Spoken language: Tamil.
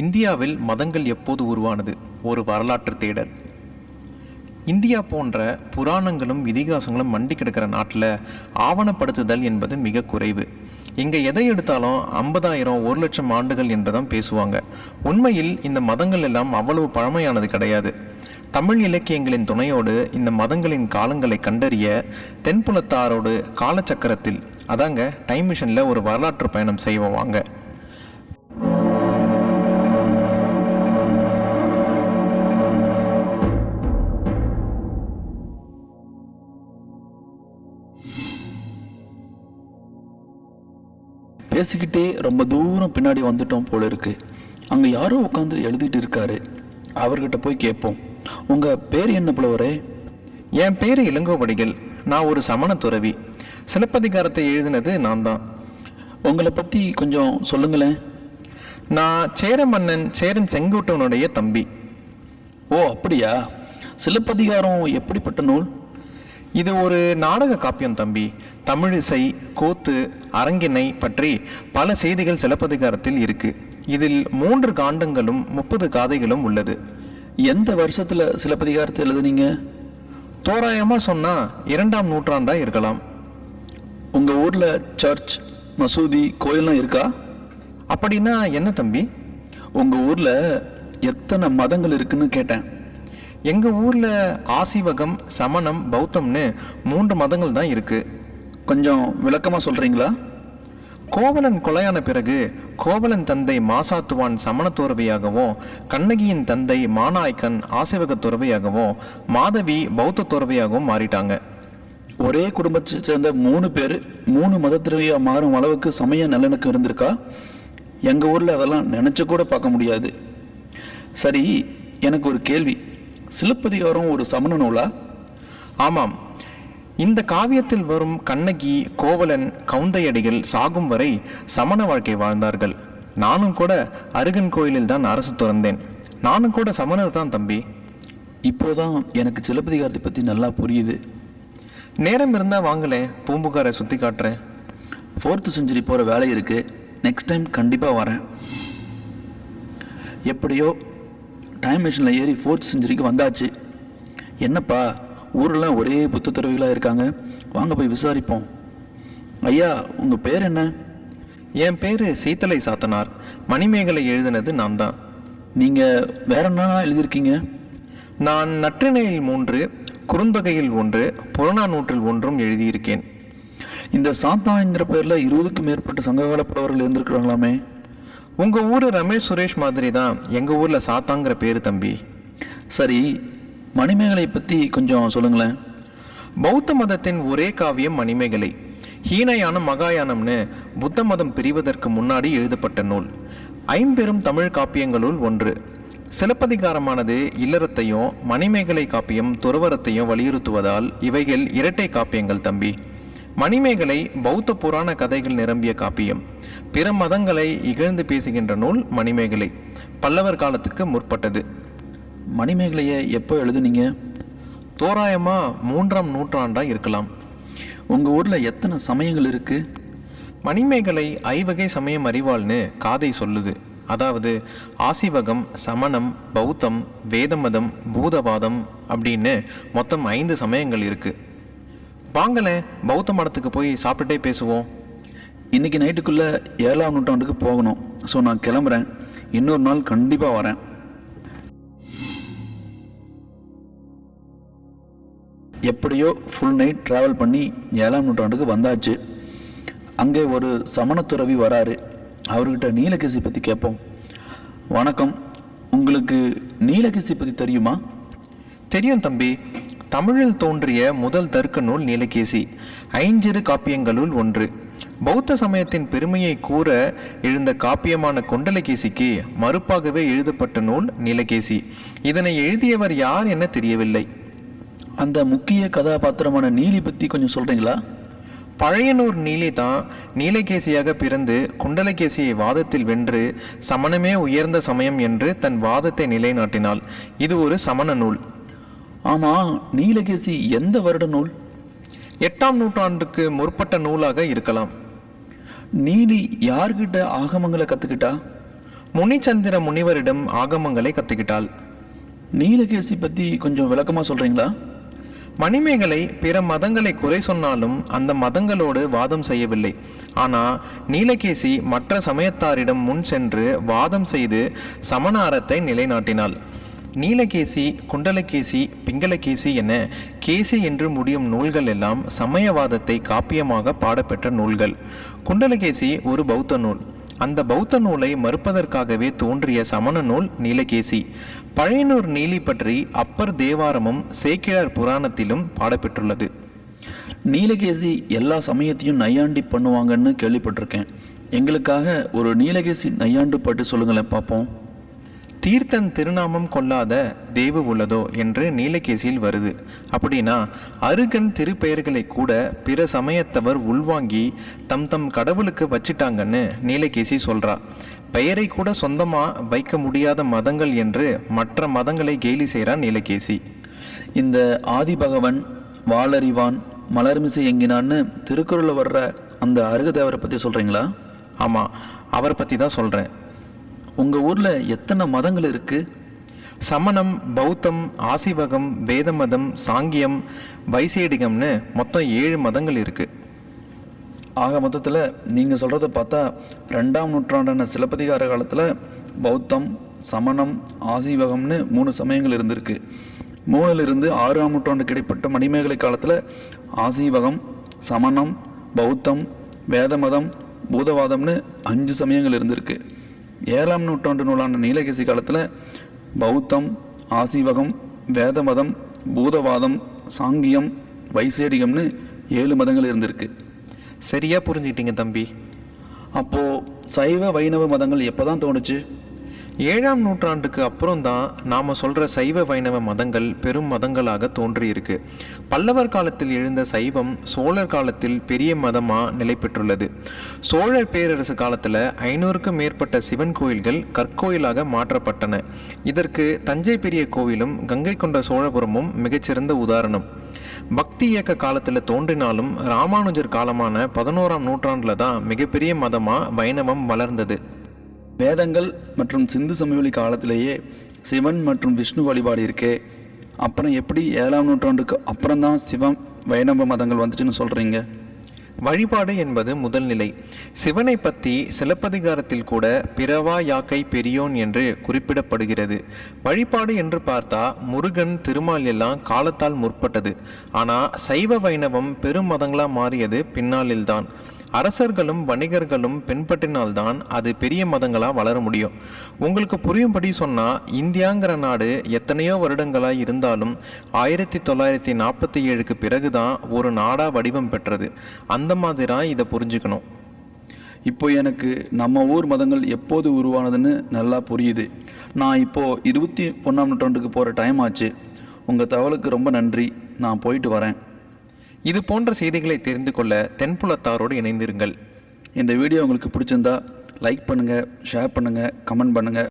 இந்தியாவில் மதங்கள் எப்போது உருவானது? ஒரு வரலாற்று தேடல். இந்தியா போன்ற புராணங்களும் இதிகாசங்களும் மண்டி கிடக்கிற நாட்டில் ஆவணப்படுத்துதல் என்பது மிக குறைவு. இங்கே எதை எடுத்தாலும் ஐம்பதாயிரம் ஒரு லட்சம் ஆண்டுகள் என்றுதான் பேசுவாங்க. உண்மையில் இந்த மதங்கள் எல்லாம் அவ்வளவு பழமையானது கிடையாது. தமிழ் இலக்கியங்களின் துணையோடு இந்த மதங்களின் காலங்களை கண்டறிய தென்புலத்தாரோடு காலச்சக்கரத்தில் அதாங்க டைம் மிஷனில் ஒரு வரலாற்று பயணம் செய்வோம் வாங்க. பேசிக்கிட்டே ரொம்ப தூரம் பின்னாடி வந்துட்டோம் போல இருக்கு. அங்கே யாரோ உட்காந்து எழுதிட்டு இருக்காரு. அவர்கிட்ட போய் கேட்போம். உங்கள் பேர் என்ன புலவரே என் பேர் இளங்கோவடிகள். நான் ஒரு சமண துறவி. சிலப்பதிகாரத்தை எழுதினது நான் தான். உங்களை பற்றி கொஞ்சம் சொல்லுங்களேன். நான் சேர மன்னன் சேரன் செங்குட்டுவனுடைய தம்பி. ஓ அப்படியா? சிலப்பதிகாரம் எப்படிப்பட்ட நூல்? இது ஒரு நாடக காப்பியம் தம்பி. தமிழிசை கூத்து அரங்கினை பற்றி பல செய்திகள் சிலப்பதிகாரத்தில் இருக்கு. இதில் மூன்று காண்டங்களும் முப்பது காதைகளும் உள்ளது. எந்த வருஷத்தில் சிலப்பதிகாரத்தை எழுதுனீங்க? தோராயமா சொன்னா இரண்டாம் நூற்றாண்டா இருக்கலாம். உங்கள் ஊரில் சர்ச் மசூதி கோயில்லாம் இருக்கா? அப்படின்னா என்ன தம்பி? உங்கள் ஊரில் எத்தனை மதங்கள் இருக்குன்னு கேட்டேன். எங்கள் ஊரில் ஆசிவகம் சமணம் பௌத்தம்னு மூன்று மதங்கள் தான் இருக்குது கொஞ்சம் விளக்கமாக சொல்கிறீங்களா கோவலன் கொலையான பிறகு கோவலன் தந்தை மாசாத்துவான் சமண துறவியாகவும் கண்ணகியின் தந்தை மானாய்க்கன் ஆசிவக துறவியாகவும் மாதவி பௌத்த துறவியாகவும் மாறிட்டாங்க. ஒரே குடும்பத்தை சேர்ந்த மூணு பேர் மூணு மதத்திரையா மாறும் அளவுக்கு சமய நல்லிணக்கம் இருந்திருக்கா? எங்கள் ஊரில் அதெல்லாம் நினச்சி கூட பார்க்க முடியாது. சரி எனக்கு ஒரு கேள்வி. சிலப்பதிகாரம் ஒரு சமண நூலா? ஆமாம். இந்த காவியத்தில் வரும் கண்ணகி கோவலன் கவுந்தையடிகள் சாகும் வரை சமண வாழ்க்கை வாழ்ந்தார்கள். நானும் கூட அருகன் கோயிலில் தான் அரசு துறந்தேன். நானும் கூட சமணர் தான் தம்பி. இப்போதான் எனக்கு சிலப்பதிகாரத்தை பற்றி நல்லா புரியுது. நேரம் இருந்தா வாங்களே பூம்புகாரை சுத்தி காட்டுறேன். ஃபோர்த்து செஞ்சுரி போகிற வேலை இருக்குது நெக்ஸ்ட் டைம் கண்டிப்பாக வரேன். எப்படியோ டைம் மிஷினில் ஏறி ஃபோர்த் செஞ்சுரிக்கு வந்தாச்சு. என்னப்பா ஊரெல்லாம் ஒரே புத்த துறவிகளாக இருக்காங்க. வாங்க போய் விசாரிப்போம். ஐயா உங்கள் பேர் என்ன? என் பேரு சீத்தலை சாத்தனார். மணிமேகலை எழுதினது நான் தான் நீங்கள் வேற என்னென்ன எழுதியிருக்கீங்க? நான் நற்றிணையில் மூன்று குறுந்தொகையில் ஒன்று புறநானூற்றில் ஒன்றும் எழுதியிருக்கேன். இந்த சாத்தாங்கிற பேரில் இருபதுக்கும் மேற்பட்ட சங்ககால புலவர்கள் இருந்திருக்கிறாங்களாமே. உங்க ஊரு ரமேஷ் சுரேஷ் மாதிரி தான் எங்க ஊர்ல சாத்தாங்கிற பேரு தம்பி. சரி மணிமேகலை பற்றி கொஞ்சம் சொல்லுங்களேன். பௌத்த மதத்தின் ஒரே காவியம் மணிமேகலை. ஹீனயான மகாயானம்னு புத்த மதம் பிரிவதற்கு முன்னாடி எழுதப்பட்ட நூல். ஐம்பெரும் தமிழ் காப்பியங்களுள் ஒன்று. சிலப்பதிகாரமானது இல்லறத்தையும் மணிமேகலை காப்பியம் துறவரத்தையும் வலியுறுத்துவதால் இவைகள் இரட்டை காப்பியங்கள் தம்பி. மணிமேகலை பௌத்த புராண கதைகள் நிரம்பிய காப்பியம். பிற மதங்களை இகழ்ந்து பேசுகின்ற நூல் மணிமேகலை. பல்லவர் காலத்துக்கு முற்பட்டது. மணிமேகலையை எப்போ எழுதுனீங்க? தோராயமா மூன்றாம் நூற்றாண்டா இருக்கலாம். உங்கள் ஊரில் எத்தனை சமயங்கள் இருக்குது மணிமேகலை ஐவகை சமயம் அறிவாள்னு காதை சொல்லுது. அதாவது ஆசிவகம் சமணம் பௌத்தம் வேதமதம் பூதவாதம் அப்படின்னு மொத்தம் ஐந்து சமயங்கள் இருக்கு. வாங்களேன் பௌத்த மடத்துக்கு போய் சாப்பிட்டுட்டே பேசுவோம். இன்னைக்கு நைட்டுக்குள்ளே ஏழாம் நூற்றாண்டுக்கு போகணும். ஸோ நான் கிளம்புறேன். இன்னொரு நாள் கண்டிப்பாக வரேன். எப்படியோ ஃபுல் நைட் ட்ராவல் பண்ணி ஏழாம் நூற்றாண்டுக்கு வந்தாச்சு. அங்கே ஒரு சமணத்துறவி வராரு. அவர்கிட்ட நீலகேசி பற்றி கேட்போம். வணக்கம். உங்களுக்கு நீலகேசி பற்றி தெரியுமா? தெரியும் தம்பி. தமிழில் தோன்றிய முதல் தர்க்க நூல் நீலகேசி. ஐஞ்சிறு காப்பியங்களுள் ஒன்று. பௌத்த சமயத்தின் பெருமையை கூற எழுந்த காப்பியமான கொண்டலகேசிக்கு மறுப்பாகவே எழுதப்பட்ட நூல் நீலகேசி. இதனை எழுதியவர் யார் என தெரியவில்லை. அந்த முக்கிய கதாபாத்திரமான நீலி பற்றி கொஞ்சம் சொல்கிறீங்களா பழையனூர் நீலி தான் நீலகேசியாக பிறந்து குண்டலகேசியை வாதத்தில் வென்று சமணமே உயர்ந்த சமயம் என்று தன் வாதத்தை நிலைநாட்டினாள். இது ஒரு சமண நூல். ஆமாம் நீலகேசி எந்த வருட நூல்? எட்டாம் நூற்றாண்டுக்கு முற்பட்ட நூலாக இருக்கலாம். நீலி யார்கிட்ட ஆகமங்களை கற்றுக்கிட்டா முனிச்சந்திர முனிவரிடம் ஆகமங்களை கத்துக்கிட்டாள். நீலகேசி பற்றி கொஞ்சம் விளக்கமாக சொல்கிறீங்களா மணிமேகலை பிற மதங்களை குறை சொன்னாலும் அந்த மதங்களோடு வாதம் செய்யவில்லை. ஆனால் நீலகேசி மற்ற சமயத்தாரிடம் முன் சென்று வாதம் செய்து சமணாரத்தை நிலைநாட்டினாள். நீலகேசி குண்டலகேசி பிங்களகேசி என கேசி என்று முடியும் நூல்கள் எல்லாம் சமயவாதத்தை காப்பியமாக பாடப்பெற்ற நூல்கள். குண்டலகேசி ஒரு பௌத்த நூல். அந்த பௌத்த நூலை மறுப்பதற்காகவே தோன்றிய சமண நூல் நீலகேசி. பழையனூர் நீலி பற்றி அப்பர் தேவாரமும் சேக்கிழார் புராணத்திலும் பாடப்பெற்றுள்ளது. நீலகேசி எல்லா சமயத்தையும் நையாண்டி பண்ணுவாங்கன்னு கேள்விப்பட்டிருக்கேன். எங்களுக்காக ஒரு நீலகேசி நையாண்டு பாட்டு சொல்லுங்களேன் பார்ப்போம். தீர்த்தன் திருநாமம் கொள்ளாத தேவு உள்ளதோ என்று நீலகேசியில் வருது. அப்படின்னா அருகன் திருப்பெயர்களை கூட பிற சமயத்தவர் உள்வாங்கி தம் தம் கடவுளுக்கு வச்சிட்டாங்கன்னு நீலகேசி சொல்றா. பெயரை கூட சொந்தமா வைக்க முடியாத மதங்கள் என்று மற்ற மதங்களை கேலி செய்கிறான் நீலகேசி. இந்த ஆதிபகவன் வாளறிவான் மலர்மிசை எங்கினான்னு திருக்குறளில் வர்ற அந்த அருகதேவரை பற்றி சொல்கிறீங்களா ஆமாம் அவரை பற்றி தான் சொல்கிறேன் உங்கள் ஊரில் எத்தனை மதங்கள் இருக்குது சமணம் பௌத்தம் ஆசிவகம் வேத மதம் சாங்கியம் வைசேடிகம்னு மொத்தம் ஏழு மதங்கள் இருக்குது ஆக மொத்தத்தில் நீங்கள் சொல்கிறத பார்த்தா ரெண்டாம் நூற்றாண்டான சிலப்பதிகார காலத்தில் பௌத்தம் சமணம் ஆசீவகம்னு மூணு சமயங்கள் இருந்திருக்கு. மூணிலிருந்து ஆறாம் நூற்றாண்டுக்கு இடைப்பட்ட மணிமேகலை காலத்தில் ஆசீவகம் சமணம் பௌத்தம் வேதமதம் பூதவாதம்னு அஞ்சு சமயங்கள் இருந்திருக்கு. ஏழாம் நூற்றாண்டு நூலான நீலகேசி காலத்தில் பௌத்தம் ஆசீவகம் வேதமதம் பூதவாதம் சாங்கியம் வைசேடிகம்னு ஏழு மதங்கள் இருந்திருக்கு. சரியாக புரிஞ்சுக்கிட்டீங்க தம்பி. அப்போது சைவ வைணவ மதங்கள் எப்போ தான் தோணுச்சு? ஏழாம் நூற்றாண்டுக்கு அப்புறம் தான் நாம் சொல்கிற சைவ வைணவ மதங்கள் பெரும் மதங்களாக தோன்றியிருக்கு. பல்லவர் காலத்தில் எழுந்த சைவம் சோழர் காலத்தில் பெரிய மதமாக நிலை பெற்றுள்ளது. சோழர் பேரரசு காலத்தில் ஐநூறுக்கும் மேற்பட்ட சிவன் கோயில்கள் கற்கோயிலாக மாற்றப்பட்டன. இதற்கு தஞ்சை பெரிய கோவிலும் கங்கை கொண்ட சோழபுரமும் மிகச்சிறந்த உதாரணம். பக்தி இயக்க காலத்தில் தோன்றினாலும் ராமானுஜர் காலமான பதினோராம் நூற்றாண்டில் தான் மிகப்பெரிய மதமாக வைணவம் வளர்ந்தது. வேதங்கள் மற்றும் சிந்து சமவெளி காலத்திலேயே சிவன் மற்றும் விஷ்ணு வழிபாடு இருக்கே. அப்புறம் எப்படி ஏழாம் நூற்றாண்டுக்கு அப்புறம் தான் சிவம் வைணவ மதங்கள் வந்துச்சுன்னு சொல்கிறீங்க வழிபாடு என்பது முதல் நிலை. சிவனை பற்றி சிலப்பதிகாரத்தில் கூட பிறவா யாக்கை பெரியோன் என்று குறிப்பிடப்படுகிறது. வழிபாடு என்று பார்த்தா முருகன் திருமால் எல்லாம் காலத்தால் முற்பட்டது. ஆனால் சைவ வைணவம் பெரும் மதங்களாக மாறியது பின்னாளில்தான். அரசர்களும் வணிகர்களும் பின்பற்றினால்தான் அது பெரிய மதங்களாக வளர முடியும். உங்களுக்கு புரியும்படி சொன்னால் இந்தியாங்கிற நாடு எத்தனையோ வருடங்களாக இருந்தாலும் ஆயிரத்தி தொள்ளாயிரத்தி நாற்பத்தி ஏழுக்கு பிறகுதான் ஒரு நாடாக வடிவம் பெற்றது. அந்த மாதிரி தான் இதை புரிஞ்சுக்கணும். இப்போ எனக்கு நம்ம ஊர் மதங்கள் எப்போது உருவானதுன்னு நல்லா புரியுது. நான் இப்போது இருபத்தி ஒன்றாம் நூற்றாண்டுக்கு போகிற டைம் ஆச்சு. உங்கள் தகவலுக்கு ரொம்ப நன்றி. நான் போயிட்டு வரேன். இது போன்ற செய்திகளை தெரிந்து கொள்ள தென்புலத்தாரோடு இணைந்திருங்கள். இந்த வீடியோ உங்களுக்கு பிடிச்சிருந்தா லைக் பண்ணுங்கள் ஷேர் பண்ணுங்கள் கமெண்ட் பண்ணுங்கள்